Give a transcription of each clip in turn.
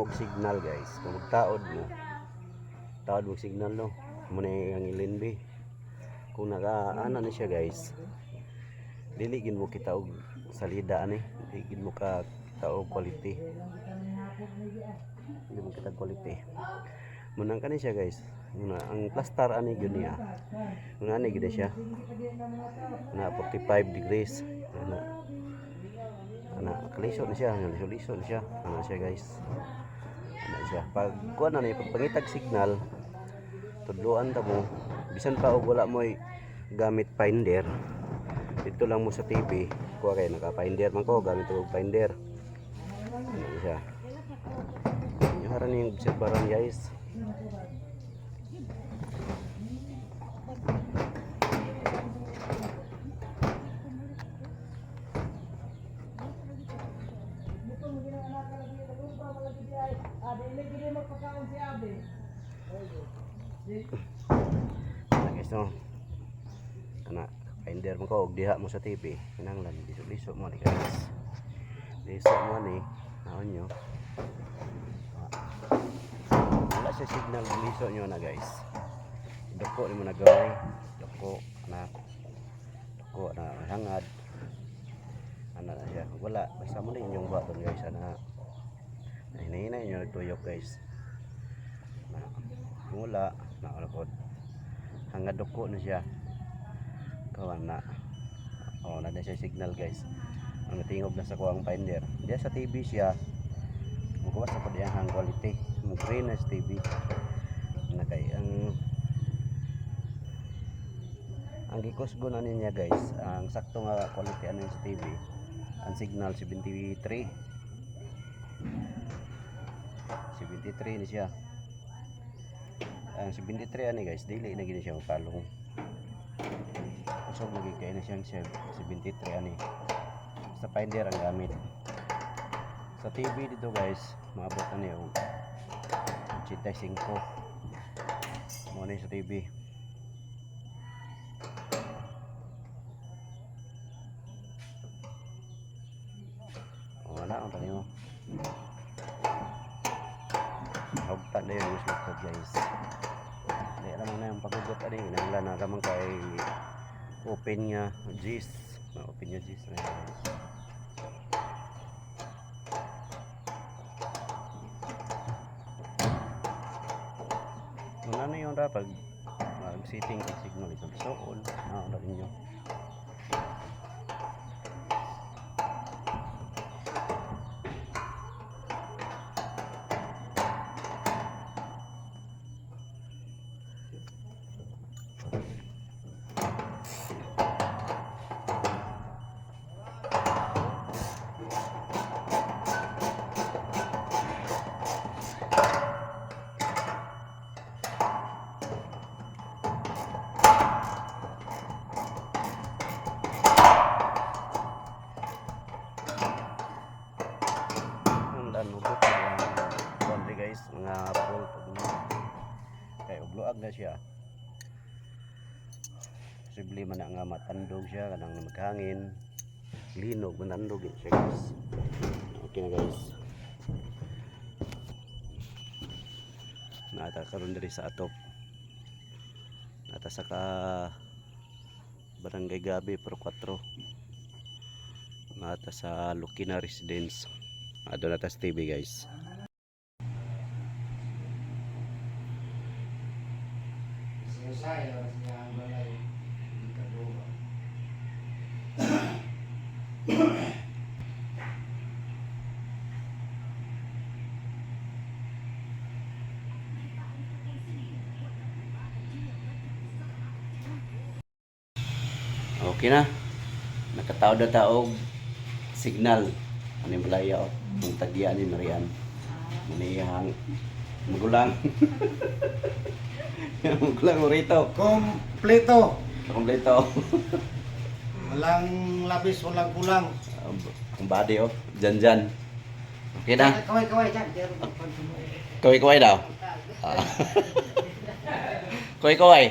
og signal guys. Kung magtaod mo taod mo signal no? Muna ang ilinbi kung naka ana na siya guys dili gid mo kita og salida ani? Dili gid mo ka kita og quality dili mo kita quality. Munang kani siya guys. Muna ang plaster ani gyud niya. Muna ani gid siya. Na 45 degrees. Ana ana kalisod na siya lisod na siya. Ana siya guys. Ana siya. Pag kuan na ni pag pangitag signal tudloan ta mo. Bisan pa og wala mo gamit finder dito lang mo sa TV kuha kay naka finder man ko gamit og finder. Ano siya. Yung haran yung guys Ano guys no. Ana finder man ko og diha mo sa TV kinahanglan liso-liso mo ni guys. Liso mo ni naon nyo? Wala siya signal liso nyo na guys. Dako ni mo na gaway dako na dako na hangad ana na siya wala. Basta mo na inyong baton guys ana. Na hinahinay nyo nagtuyok guys. Na wala na ano po. Hangad dako na siya. Kawan na. Oh na siya signal guys. Ang tingog na sa kuwang finder diya sa TV siya. Mukuha sa padiyang hang quality. Mo green na TV na kay ang ang gikusgo na niya guys. Ang sakto nga quality ano sa TV ang signal 73 73 ni siya. Ang 73 ani guys dili na gini siya mapalong. Usog lagi kay na siyang siya- 73 ani sa finder ang gamit. Sa TV dito guys maabot na niyo 85 mo sa TV O, wala ang tani mo hugtan na yun yung laptop guys hindi alam na yung pagugot ani nangla na ramang kay open nga G's na open nga G's na yun guys Muna na yun dapat mag-setting ang signal ito. So, all. Nakakala ninyo. Ang kay ubluag na siya. Posible man nga matandog siya kanang maghangin. Linog matandog yun siya guys. Okay na guys. Nata karon diri sa atop. Nata sa ka Barangay Gabi Pro 4. Nata sa Lukina Residence. Ado na tas TV guys. Okay na. Nakataod na taog signal. Ano yung malaya o? Ang tagya ni Marian. Maniyang magulang. magulang mo rito. Kompleto. Kompleto. Walang labis, walang kulang. Ang ang body oh. Jan jan. Okay na. Kaway, kaway, dyan. Kaway kaway daw. Ah. kaway kaway.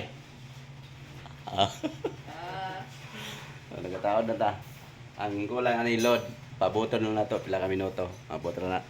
Ah. Nagataod na ta. Ang kulang ani load. Pabuton na to pila ka minuto. Abot ra na.